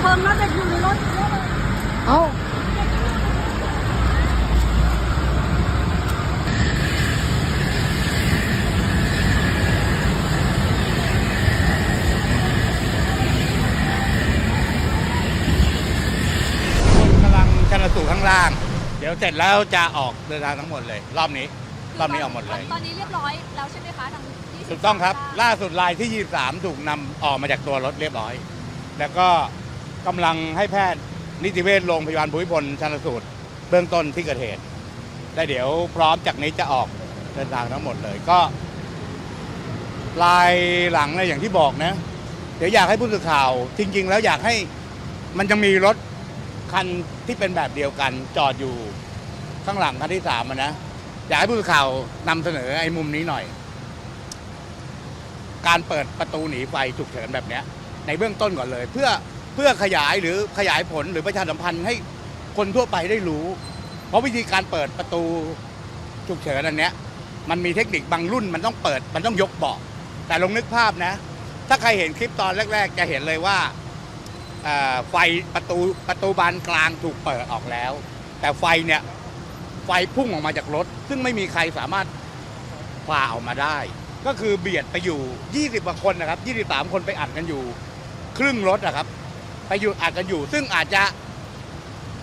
เพลิงนะเด็กอยู่ในรถเอ้าคนกำลังชนสูตรข้างล่าง เดี๋ยวเสร็จแล้วจะออกเดินทางทั้งหมดเลย รอบนี้ รอบนี้ออกหมดเลย ตอนนี้เรียบร้อยแล้วใช่ไหมคะทางที่ถูกต้องครับ ล่าสุดรายที่ 23 ถูกนำออกมาจากตัวรถเรียบร้อย แล้วก็ กำลังให้แพทย์นิติเวชโรงพยาบาลภูมิพลชันสูตร เบื้องต้นที่เกิดเหตุและเดี๋ยวพร้อมจากนี้จะออกเดินทางทั้งหมดเลยก็ ลายหลังเนี่ยอย่างที่บอกนะ เดี๋ยวอยากให้ผู้สื่อข่าว จริง ๆ แล้วอยากให้มันจะมีรถคันที่เป็นแบบเดียวกัน จอดอยู่ข้างหลังคันที่สามนะอยากให้ผู้สื่อข่าวนำเสนอไอ้มุมนี้หน่อย การเปิดประตูหนีไฟฉุกเฉินแบบเนี้ย ในเบื้องต้นก่อนเลย เพื่อ พื่อขยายหรือขยายผลหรือประชาสัมพันธ์ให้คนทั่วไปได้รู้ เพราะวิธีการเปิดประตูฉุกเฉินอันเนี้ยมันมีเทคนิคบางรุ่นมันต้องเปิดมันต้องยกเบาะแต่ลองนึกภาพนะ ถ้าใครเห็นคลิปตอนแรก ๆ จะเห็นเลยว่าไฟประตูประตูบานกลางถูกเปิดออกแล้ว แต่ไฟเนี่ยไฟพุ่งออกมาจากรถ ซึ่งไม่มีใครสามารถฝ่าออกมาได้ ก็คือเบียดไปอยู่ 20กว่าคนนะครับ 23 คนไปอัดกันอยู่ ครึ่งรถนะครับ ไปอยู่อัดกันอยู่ ซึ่งอาจจะ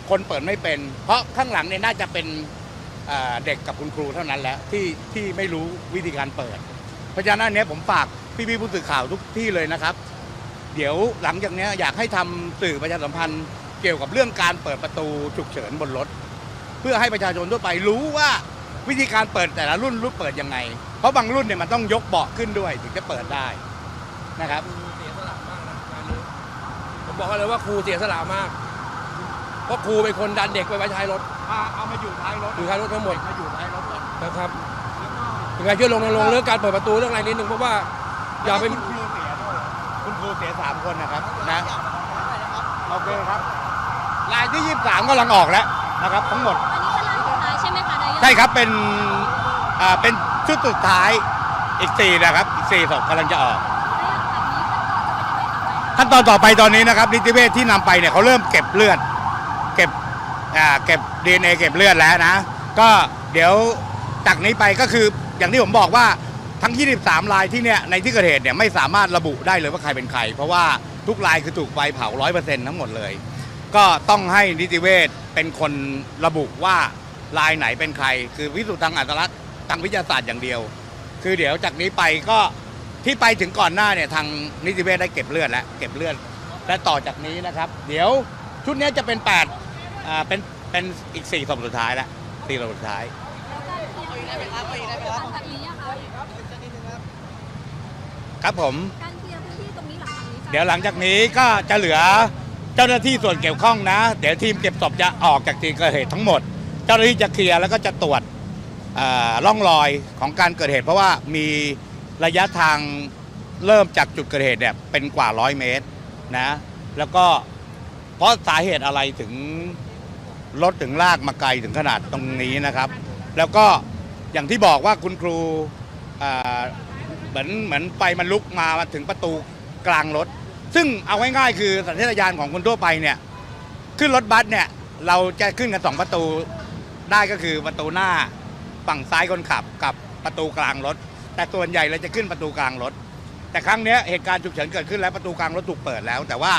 คนเปิดไม่เป็น เพราะข้างหลังเนี่ยน่าจะเป็นเด็กกับคุณครูเท่านั้นแหละที่ที่ไม่รู้วิธีการเปิด เพราะฉะนั้นเนี้ยผมฝากพี่ๆผู้สื่อข่าวทุกที่เลยนะครับ เดี๋ยวหลังจากเนี้ยอยากให้ทำสื่อประชาสัมพันธ์เกี่ยวกับเรื่องการเปิดประตูฉุกเฉินบนรถ เพื่อให้ประชาชนทั่วไปรู้ว่าวิธีการเปิดแต่ละรุ่นรุ่นเปิดยังไง เพราะบางรุ่นเนี่ยมันต้องยกเบาะขึ้นด้วยถึงจะเปิดได้นะครับ บอกให้เลยว่าครูเสียสละมาก เพราะครูเป็นคนดันเด็กไปไว้ท้ายรถเอามาอยู่ท้ายรถอยู่ท้ายรถทั้งหมด มาอยู่ท้ายรถก่อนนะครับยังไงช่วยลงลงค์เรื่องการเปิดประตูเรื่องอะไรนิดนึงเพราะว่าอย่าไป คุณครูเสียด้วยคุณครูเสียสามคนนะครับนะโอเคครับลายที่23กำลังออกแล้วนะครับ ทั้งหมด อันนี้เป็นร้านสุดท้ายใช่ไหมคะนายกใช่ครับเป็นอ่าเป็นชุดสุดท้ายอีกสี่นะครับอีกสี่ศพกำลังจะออก ขั้นตอนต่อไปตอนนี้นะครับนิติเวชที่นำไปเนี่ยเขาเริ่มเก็บเลือด เก็บอ่าเก็บดีเอเก็บเลือดแล้วนะ ก็เดี๋ยวจากนี้ไปก็คืออย่างที่ผมบอกว่าทั้ง 23 รายที่เนี่ยในที่เกิดเหตุเนี่ยไม่สามารถระบุได้เลยว่าใครเป็นใคร เพราะว่าทุกรายคือถูกไฟเผา100%ทั้งหมดเลย ก็ต้องให้นิติเวชเป็นคนระบุว่ารายไหนเป็นใคร คือวิสูจน์ทางอัตลักษณ์ทางวิทยาศาสตร์อย่างเดียว คือเดี๋ยวจากนี้ไปก็ ที่ไปถึงก่อนหน้าเนี่ยทางนิติเวชได้เก็บเลือดแล้วเก็บเลือดและต่อจากนี้นะครับ เดี๋ยวชุดเนี้ยจะเป็น8อ่าเป็นเป็นอีก4ศพสุดท้ายแล้วสี่ศพสุดท้ายจากนี้อะคะครับผม การเคลียร์พื้นที่ตรงนี้หลังจากนี้จะเดี๋ยวหลังจากนี้ก็จะเหลือเจ้าหน้าที่ส่วนเกี่ยวข้องนะ เดี๋ยวทีมเก็บศพจะออกจากที่เกิดเหตุทั้งหมด เจ้าหน้าที่จะเคลียร์แล้วก็จะตรวจเอ่อร่องรอยของการเกิดเหตุ เพราะว่ามี ระยะทางเริ่มจากจุดเกิดเหตุเนี่ยเป็นกว่าร้อยเมตรนะแล้วก็เพราะสาเหตุอะไรถึงรถถึงลากมาไกลถึงขนาดตรงนี้นะครับ แล้วก็อย่างที่บอกว่าคุณครูเหมือนเหมือนไฟมันลุกมามาถึงประตูกลางรถ ซึ่งเอาง่ายๆคือสัญชาตญาณของคนทั่วไปเนี่ยขึ้นรถบัสเนี่ยเราจะขึ้นกันสองประตูได้ก็คือประตูหน้าฝั่งซ้ายคนขับกับประตูกลางรถ แต่ส่วนใหญ่เราจะขึ้นประตูกลางรถ แต่ครั้งเนี้ยเหตุการณ์ฉุกเฉินเกิดขึ้นแล้วประตูกลางรถถูกเปิดแล้ว แต่ว่า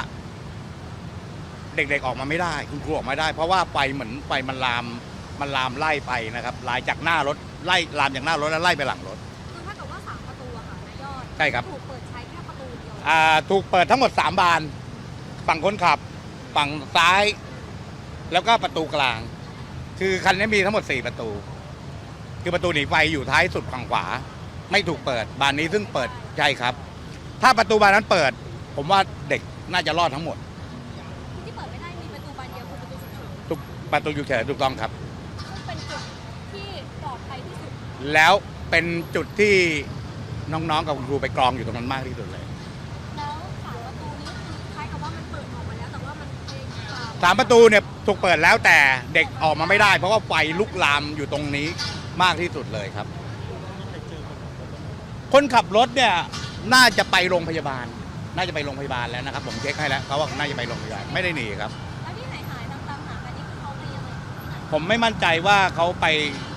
เด็กๆออกมาไม่ได้ คุณครูออกมาได้ เพราะว่าไฟเหมือนไฟมันลามมันลามไล่ไปนะครับลายจากหน้ารถไล่ลามจากหน้ารถแล้วไล่ไปหลังรถ คือถ้าเกิดว่าสามประตูอะค่ะนายยอดใช่ครับ ถูกเปิดใช้แค่ประตูเดียวอ่าถูกเปิดทั้งหมด 3 บาน ฝั่งคนขับ ฝั่งซ้าย แล้วก็ประตูกลาง คือคันนี้มีทั้งหมด 4 ประตู คือประตูหนีไฟอยู่ท้ายสุดฝั่งขวา ไม่ถูกเปิด บานนี้ซึ่งเปิดใช่ครับ ถ้าประตูบานนั้นเปิด ผมว่าเด็กน่าจะรอดทั้งหมด ที่เปิดไม่ได้มีประตูบานเดียวคือประตูฉุกเฉินทุกประตูอยู่เฉยถูกต้องครับ ซึ่งเป็นจุดที่ปลอดภัยที่สุดแล้วเป็นจุดที่น้องๆกับคุณครูไปกรองอยู่ตรงนั้นมากที่สุดเลยแล้วสามประตูนี้คือคล้ายกับว่ามันเปิดออกมาแล้วแต่ว่ามันเองอ่าสามประตูเนี่ยถูกเปิดแล้วแต่เด็กออกมาไม่ได้ เพราะว่าไฟลุกลามอยู่ตรงนี้มากที่สุดเลยครับ คนขับรถเนี่ยน่าจะไปโรงพยาบาล น่าจะไปโรงพยาบาลแล้วนะครับ ผมเช็คให้แล้วเขาว่าน่าจะไปโรงพยาบาลไม่ได้หนีครับ แล้วที่หายหายๆตามตามๆหากันนี่คือเขาไปยังไงที่ไหนผมไม่มั่นใจว่าเขาไป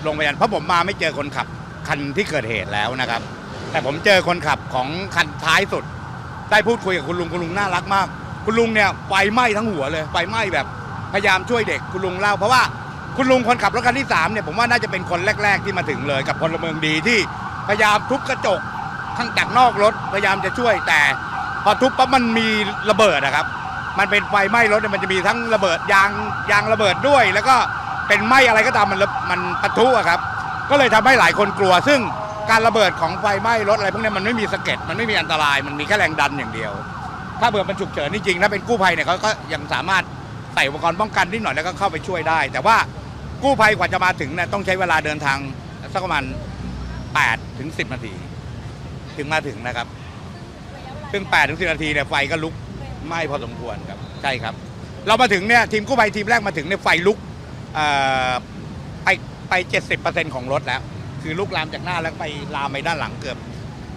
โรงพยาบาลเพราะผมมาไม่เจอคนขับคันที่เกิดเหตุแล้วนะครับ แต่ผมเจอคนขับของคันท้ายสุด ได้พูดคุยกับคุณลุงคุณลุงน่ารักมาก คุณลุงเนี่ยไฟไหม้ทั้งหัวเลยไฟไหม้แบบพยายามช่วยเด็กคุณลุงเล่าเพราะว่าคุณลุงคนขับรถคันที่สามเนี่ยผมว่าน่าจะเป็นคนแรก ๆ ที่มาถึงเลยกับพลเมืองดีที่ พยายามทุบกระจกข้างจากนอกรถพยายามจะช่วยแต่ พอทุบปั๊บมันมีระเบิดนะครับ มันเป็นไฟไหม้รถเนี่ยมันจะมีทั้งระเบิดยางยางระเบิดด้วย แล้วก็เป็นไหม้อะไรก็ตามมันระมันปะทุอะครับ ก็เลยทำให้หลายคนกลัว ซึ่งการระเบิดของไฟไหม้รถอะไรพวกเนี้ยมันไม่มีสะเก็ดมันไม่มีอันตราย มันมีแค่แรงดันอย่างเดียว ถ้าเบื่อมันฉุกเฉินจริงๆถ้าเป็นกู้ภัยเนี่ยเขาก็ยังสามารถใส่อุปกรณ์ป้องกันนิดหน่อยแล้วก็เข้าไปช่วยได้ แต่ว่ากู้ภัยกว่าจะมาถึงเนี่ยต้องใช้เวลาเดินทางสักประมาณ 8ถึง10 นาที ถึงมาถึงนะครับเวลาซึ่ง8ถึง10 นาทีเนี่ยไฟก็ลุกไหม้พอสมควรครับ ใช่ครับ เรามาถึงเนี่ยทีมกู้ภัยทีมแรกมาถึงเนี่ยไฟลุกเอ่อไปไป 70%ของรถแล้ว คือลุกลามจากหน้าแล้วไปลามไปด้านหลังเกือบ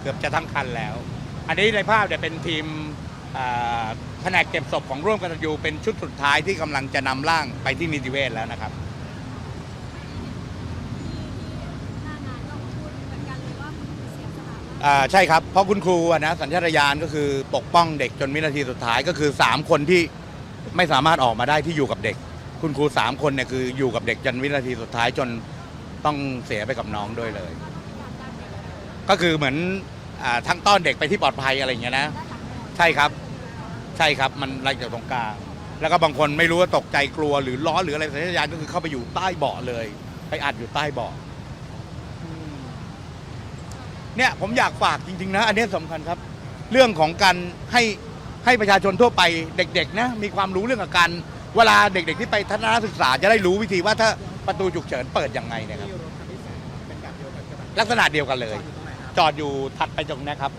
เกือบจะทั้งคันแล้ว อันนี้ในภาพเนี่ยเป็นทีมแผนกเก็บศพของร่วมกันตันยูเป็นชุดสุดท้ายที่กำลังจะนำร่างไปที่นิติเวศแล้วนะครับ หน้างานก็พูดเหมือนกันเลยว่าคุณครูเสียสละมาก อ่าใช่ครับ เพราะคุณครูอะนะสัญชาตญาณก็คือปกป้องเด็กจนวินาทีสุดท้ายก็คือ 3 คนที่ไม่สามารถออกมาได้ที่อยู่กับเด็ก คุณครู 3 คนเนี่ยคืออยู่กับเด็กจนวินาทีสุดท้ายจนต้องเสียไปกับน้องด้วยเลย ก็คือเหมือนอาทั้งต้อนเด็กไปที่ปลอดภัยอะไรอย่างเงี้ยนะ ใช่ครับ ใช่ครับมันไล่จากตรงกลาง แล้วก็บางคนไม่รู้ว่าตกใจกลัวหรือร้อหรืออะไรสัญชาตญาณก็คือเข้าไปอยู่ใต้เบาะเลย ไปอัดอยู่ใต้เบาะ เนี่ยผมอยากฝากจริงๆนะ อันนี้สำคัญครับ เรื่องของการให้ให้ประชาชนทั่วไปเด็กๆนะมีความรู้เรื่องอาการเวลาเด็ก ๆ ที่ไปทัศนศึกษาจะได้รู้วิธีว่าถ้าประตูฉุกเฉินเปิดยังไงเนะครับ ลักษณะเดียวกันเลย จอดอยู่ถัดไปตรงนี้ครับ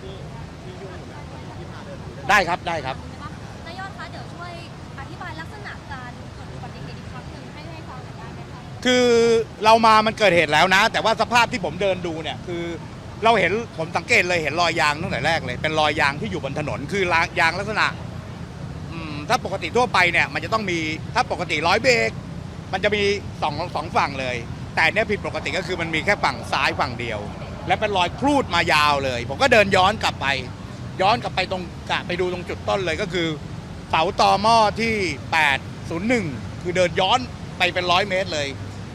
ได้ครับได้ครับนะคะนายยอดคะเดี๋ยวช่วยอธิบายลักษณะการเกิดอุบัติเหตุอีกครั้งหนึ่งให้ให้ฟังหน่อยได้ไหมคะคือเรามามันเกิดเหตุแล้วนะ แต่ว่าสภาพที่ผมเดินดูเนี่ยคือ เราเห็นผมสังเกตเลยเห็นรอยยางตั้งแต่แรกเลย เป็นรอยยางที่อยู่บนถนนคือรางยางลักษณะอืมถ้าปกติทั่วไปเนี่ยมันจะต้องมีถ้าปกติร้อยเบรกมันจะมีสองสองฝั่งเลย แต่เนี่ยผิดปกติก็คือมันมีแค่ฝั่งซ้ายฝั่งเดียว และเป็นรอยครูดมายาวเลย ผมก็เดินย้อนกลับไป ย้อนกลับไปตรงกะไปดูตรงจุดต้นเลยก็คือเสาตอหม้อที่ 801 คือเดินย้อนไปเป็นร้อยเมตรเลย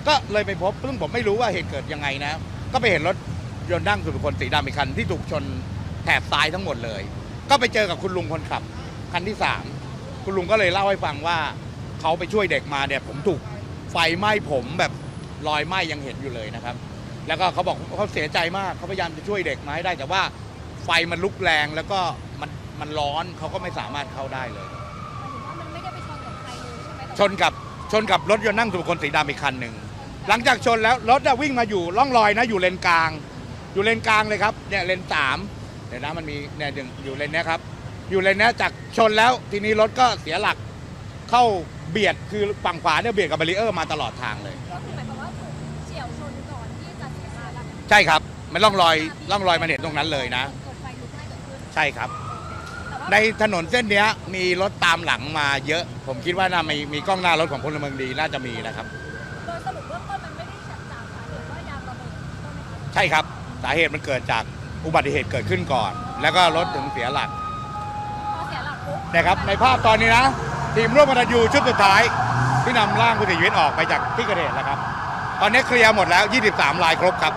ก็เลยไปพบซึ่งผมไม่รู้ว่าเหตุเกิดยังไงนะ ก็ไปเห็นรถ ยนต์นั่งส่วนบุคคลสีดำอีกคันที่ถูกชนแถบซ้ายทั้งหมดเลย ก็ไปเจอกับคุณลุงคนขับ คันที่สามคุณลุงก็เลยเล่าให้ฟังว่าเขาไปช่วยเด็กมาเนี่ยผมถูกไฟไหม้ผมแบบรอยไหม้ยังเห็นอยู่เลยนะครับ แล้วก็เขาบอกเขาเสียใจมากเขาพยายามจะช่วยเด็กมาให้ได้แต่ว่าไฟมันลุกแรงแล้วก็มันมันร้อนเขาก็ไม่สามารถเข้าได้เลยหมายถึงว่ามันไม่ได้ไปชนกับใครเลยใช่ไหมชนกับชนกับรถยนต์นั่งส่วนบุคคลสีดำอีกคันหนึ่งหลังจากชนแล้วรถน่ะวิ่งมาอยู่ร่องรอยนะอยู่เลนกลาง อยู่เลนกลางเลยครับเนี่ยเลนสามเดี๋ยวนะมันมีเนี่ยอยู่อยู่เลนเนี้ยครับ อยู่เลนเนี้ยจากชนแล้วทีนี้รถก็เสียหลักเข้าเบียดคือฝั่งขวาเนี่ยเบียดกับบารีเออร์มาตลอดทางเลย ก็คือหมายความว่าถูกเฉี่ยวชนก่อนที่จะเสียชีวิตใช่ครับ มันร่องรอยร่องรอยมันเห็นตรงนั้นเลยนะ เกิดไฟลุกไหม้เกิดขึ้นใช่ครับ แต่ว่าในถนนเส้นเนี้ยมีรถตามหลังมาเยอะ ผมคิดว่าน่ามีมีกล้องหน้ารถของพลเมืองดีน่าจะมีนะครับ โดยสรุปเบื้องต้นมันไม่ได้จากสาเหตุว่ายางระเบิดต้นไหมคะ ใช่ครับ สาเหตุมันเกิดจากอุบัติเหตุเกิดขึ้นก่อน แล้วก็รถถึงเสียหลักพอเสียหลักปุ๊บนะครับ ในภาพตอนนี้นะทีมร่วมกันยูชุดสุดท้าย ที่นำร่างผู้เสียชีวิตออกไปจากที่เกิดเหตุแล้วครับ ตอนนี้เคลียร์หมดแล้ว 23 รายครบครับ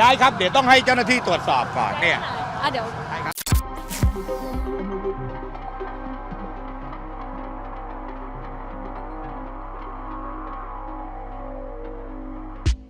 ย้ายครับ เดี๋ยวต้องให้เจ้าหน้าที่ตรวจสอบก่อนเนี่ย อะเดี๋ยวใช่ครับ